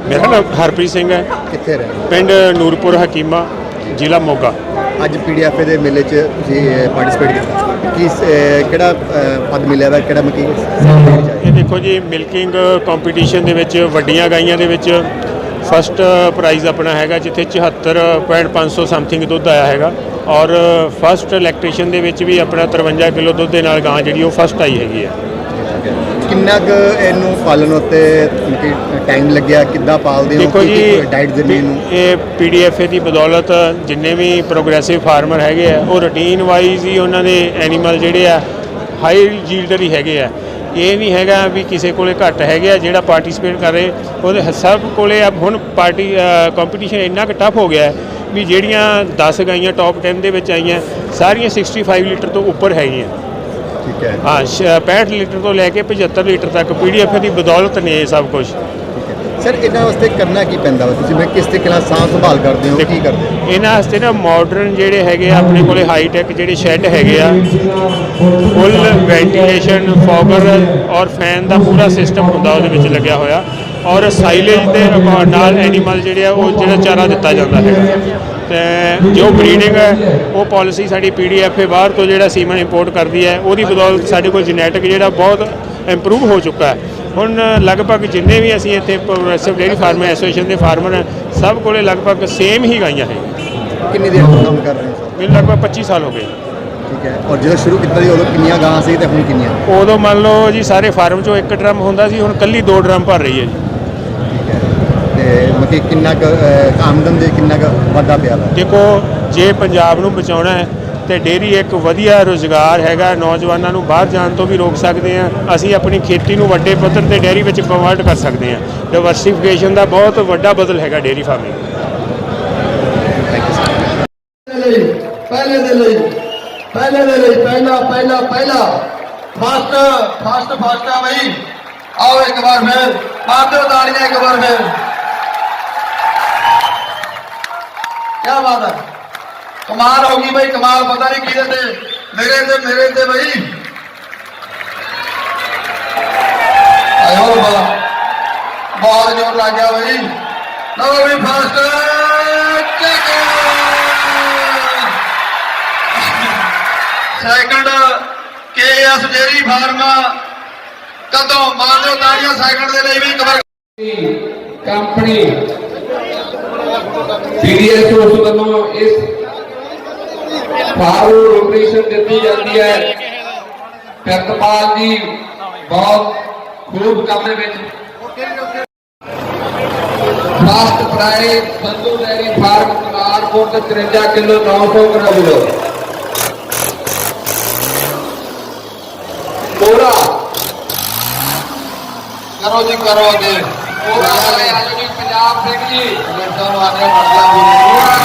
ਮੇਰਾ ਨਾਮ ਹਰਪ੍ਰੀਤ ਸਿੰਘ ਹੈ। ਕਿੱਥੇ ਰਹੇ ਪਿੰਡ ਨੂਰਪੁਰ ਹਕੀਮਾ ਜ਼ਿਲ੍ਹਾ ਮੋਗਾ। ਅੱਜ ਪੀਡੀਐਫ ਦੇ ਮੇਲੇ 'ਚ ਤੁਸੀਂ ਪਾਰਟਿਸਿਪੇਟ ਕੀਤਾ। ਕੀ ਕਿਹੜਾ ਪਦ ਮਿਲਿਆ ਵਾ? ਕਿਹੜਾ ਮਕੀ ਇਹ ਦੇਖੋ ਜੀ ਮਿਲਕਿੰਗ ਕੰਪੀਟੀਸ਼ਨ ਦੇ ਵਿੱਚ ਵੱਡੀਆਂ ਗਾਈਆਂ ਦੇ ਵਿੱਚ ਫਸਟ ਪ੍ਰਾਈਜ਼ ਆਪਣਾ ਹੈਗਾ ਜਿੱਥੇ 74.500 ਸਮਥਿੰਗ ਦੁੱਧ ਆਇਆ ਹੈਗਾ। ਔਰ ਫਸਟ ਇਲੈਕਟ੍ਰੀਸ਼ੀਅਨ ਦੇ ਵਿੱਚ ਵੀ ਆਪਣਾ 53 ਕਿਲੋ ਦੁੱਧ ਦੇ ਨਾਲ ਗਾਂ ਜਿਹੜੀ ਉਹ ਫਸਟ ਆਈ ਹੈਗੀ ਹੈ। ਕਿੰਨਾ ਕੁ ਇਹਨੂੰ ਪਾਲਣ ਉੱਤੇ ਟਾਈਮ ਲੱਗਿਆ ਕਿੱਦਾਂ ਪਾਲਦੇ ਹੋ ਕੀ ਡਾਈਟ ਦਿੰਦੇ ਨੂੰ? ਇਹ ਪੀਡੀਐਫਏ ਦੀ ਬਦੌਲਤ ਜਿੰਨੇ ਵੀ ਪ੍ਰੋਗਰੈਸਿਵ ਫਾਰਮਰ ਹੈਗੇ ਆ ਉਹ ਰੂਟੀਨ ਵਾਈਜ਼ ਹੀ ਉਹਨਾਂ ਦੇ ਐਨੀਮਲ ਜਿਹੜੇ ਆ ਹਾਈ ਜੀਲਡਰ ਹੀ ਹੈਗੇ ਆ। ਇਹ ਨਹੀਂ ਹੈਗਾ ਵੀ ਕਿਸੇ ਕੋਲੇ ਘੱਟ ਹੈਗੇ ਆ ਜਿਹੜਾ ਪਾਰਟਿਸਿਪੇਟ ਕਰ ਰਹੇ ਉਹਦੇ ਸਭ ਕੋਲੇ ਹੁਣ ਪਾਰਟੀ ਕੰਪੀਟੀਸ਼ਨ ਇੰਨਾ ਕੁ ਟਫ ਹੋ ਗਿਆ ਵੀ ਜਿਹੜੀਆਂ 10 ਗਾਈਆਂ ਟੌਪ 10 ਦੇ ਵਿੱਚ ਆਈਆਂ ਸਾਰੀਆਂ 65 ਲੀਟਰ ਤੋਂ ਉੱਪਰ ਹੈਗੀਆਂ। ਠੀਕ ਹੈ। ਹਾਂ ਸ਼- 65 ਲੀਟਰ ਤੋਂ ਲੈ ਕੇ 75 ਲੀਟਰ ਤੱਕ ਪੀਡੀਐਫ ਦੀ ਬਦੌਲਤ ਨੇ ਇਹ ਸਭ ਕੁਝ ਸਰ ਇਹਨਾਂ ਵਾਸਤੇ ਕਰਨਾ ਕੀ ਪੈਂਦਾ ਵਾ? ਤੁਸੀਂ ਮੈਂ ਕਿਸ ਤਰੀਕੇ ਨਾਲ ਸਾਂਭ ਸੰਭਾਲ ਕਰਦੇ ਹੋ ਕੀ ਕਰਦੇ ਹੋ? ਇਹਨਾਂ ਵਾਸਤੇ ਨਾ ਮਾਡਰਨ ਜਿਹੜੇ ਹੈਗੇ ਆ ਆਪਣੇ ਕੋਲੇ ਹਾਈ ਟੈਕ ਜਿਹੜੇ ਸ਼ੈੱਡ ਹੈਗੇ ਆ ਫੁੱਲ ਵੈਂਟੀਲੇਸ਼ਨ ਫੌਗਰ ਔਰ ਫੈਨ ਦਾ ਪੂਰਾ ਸਿਸਟਮ ਹੁੰਦਾ ਉਹਦੇ ਵਿੱਚ ਲੱਗਿਆ ਹੋਇਆ। ਔਰ ਸਾਈਲੇਜ ਦੇ ਨਾਲ ਐਨੀਮਲ ਜਿਹੜੇ ਆ ਉਹ ਜਿਹੜਾ ਚਾਰਾ ਦਿੱਤਾ ਜਾਂਦਾ ਹੈਗਾ। ਤੇ ਜੋ ਬਰੀਡਿੰਗ ਹੈ ਉਹ ਪਾਲਿਸੀ ਸਾਡੀ ਪੀਡੀਐਫ ਬਾਹਰ ਤੋਂ ਜਿਹੜਾ ਸੀਮਨ ਇੰਪੋਰਟ ਕਰਦੀ ਹੈ ਉਹਦੀ ਬਦੌਲਤ ਸਾਡੇ ਕੋਲ ਜੈਨੇਟਿਕ ਜਿਹੜਾ ਬਹੁਤ ਇੰਪਰੂਵ ਹੋ ਚੁੱਕਾ ਹੈ। ਹੁਣ ਲਗਭਗ ਜਿੰਨੇ ਵੀ ਅਸੀਂ ਇੱਥੇ ਪ੍ਰੋਗਰੈਸਿਵ ਡੇਅਰੀ ਫਾਰਮ ਐਸੋਸੀਏਸ਼ਨ ਦੇ ਫਾਰਮਰ ਹੈ ਸਭ ਕੋਲੇ ਲਗਭਗ ਸੇਮ ਹੀ ਗਾਈਆਂ ਹੈ ਕਿੰਨੀ ਦੇਰ ਤੋਂ ਕੰਮ ਕਰ ਰਹੇ ਹੋ? ਮੈਨੂੰ ਲਗਭਗ 25 ਸਾਲ ਹੋ ਗਏ। ਠੀਕ ਹੈ ਔਰ ਜਦੋਂ ਸ਼ੁਰੂ ਕੀਤਾ ਸੀ ਉਦੋਂ ਕਿੰਨੀਆਂ ਗਾਂ ਸੀ ਤੇ ਹੁਣ ਕਿੰਨੀਆਂ? ਉਦੋਂ ਮੰਨ ਲਓ ਜੀ ਸਾਰੇ ਫਾਰਮ 'ਚੋਂ ਇੱਕ ਡਰਮ ਹੁੰਦਾ ਸੀ ਹੁਣ ਕੱਲੀ ਦੋ ਡਰਮ ਭਰ ਰਹੀ ਹੈ ਜੀ। ਮਕੀ ਕਿੰਨਾ ਕੁ ਅਹ, ਆਮਦਨ ਦੇ ਕਿੰਨਾ ਕੁ ਵਾਧਾ ਪਿਆ ਵਾ? ਦੇਖੋ ਜੇ ਪੰਜਾਬ ਨੂੰ ਬਚਾਉਣਾ ਹੈ ਤੇ ਡੇਰੀ ਇੱਕ ਵਧੀਆ ਰੋਜ਼ਗਾਰ ਹੈਗਾ ਨੌਜਵਾਨਾਂ ਨੂੰ ਬਾਹਰ ਜਾਣ ਤੋਂ ਵੀ ਰੋਕ ਸਕਦੇ ਆ ਅਸੀਂ ਆਪਣੀ ਖੇਤੀ ਨੂੰ ਵੱਡੇ ਪੱਧਰ ਤੇ ਡੇਰੀ ਵਿੱਚ ਕਨਵਰਟ ਕਰ ਸਕਦੇ ਆ ਡਿਵਰਸਿਫਿਕੇਸ਼ਨ ਦਾ ਬਹੁਤ ਵੱਡਾ ਬਦਲ ਹੈਗਾ ਡੇਰੀ ਫਾਰਮਿੰਗ ਦੇ ਲਈ ਪਹਿਲੇ ਦੇ ਲਈ ਪਹਿਲੇ ਦੇ ਲਈ ਪਹਿਲਾ ਪਹਿਲਾ ਪਹਿਲਾ। ਫਾਸਟ ਫਾਸਟ ਫਾਸਟ ਆ ਬਈ। ਆਓ ਇੱਕ ਵਾਰ ਫਿਰ ਮਾਰ ਦਿਓ ਤਾੜੀਆਂ ਇੱਕ ਵਾਰ ਫਿਰ। ਕੀ ਬਾਤ ਹੈ। ਕਮਾਲ ਹੋ ਗਈ ਬਈ, ਕਮਾਲ, ਪਤਾ ਨਹੀਂ ਕਿਹਦੇ ਤੇ ਮੇਰੇ ਤੇ ਮੇਰੇ ਤੇ ਬਈ। ਆਇਓ ਬਾ ਬਹੁਤ ਜ਼ੋਰ ਲੱਗ ਗਿਆ ਬਈ। ਲਓ ਵੀ ਫਾਸਟ ਚੱਕ ਸੈਕੰਡ ਕੇਐਸ ਡੇਰੀ ਫਾਰਮ ਕਦੋਂ? ਮਾਰ ਦਿਓ ਤਾੜੀਆਂ ਸੈਕੰਡ ਦੇ ਲਈ ਵੀ ਇੱਕ ਵਾਰ। ਕੰਪਨੀ ਸੀਡੀਐਸ ਉਸ ਵੱਲੋਂ ਇਸ ਫਾਰਮ ਆਪਰੇਸ਼ਨ ਦਿੱਤੀ ਜਾਂਦੀ ਹੈ। ਕਰਤਪਾਲ ਜੀ ਬਹੁਤ ਖੂਬ ਕੰਮ ਵਿੱਚ। First prize Sandhu dairy farm Kanarpur 53 kilo 900 gram kilo. ਕੋਰਾ ਕਰੋ ਜੀ, ਕਰੋ ਅੱਗੇ ਕੋਰਾ ਵਾਲੇ ਆਜੋ ਜੀ ਪੰਜਾਬ ਸਿੰਘ ਜੀ ਲੇਟਾਂ ਨੂੰ ਆਨੇ ਮਰਦਾ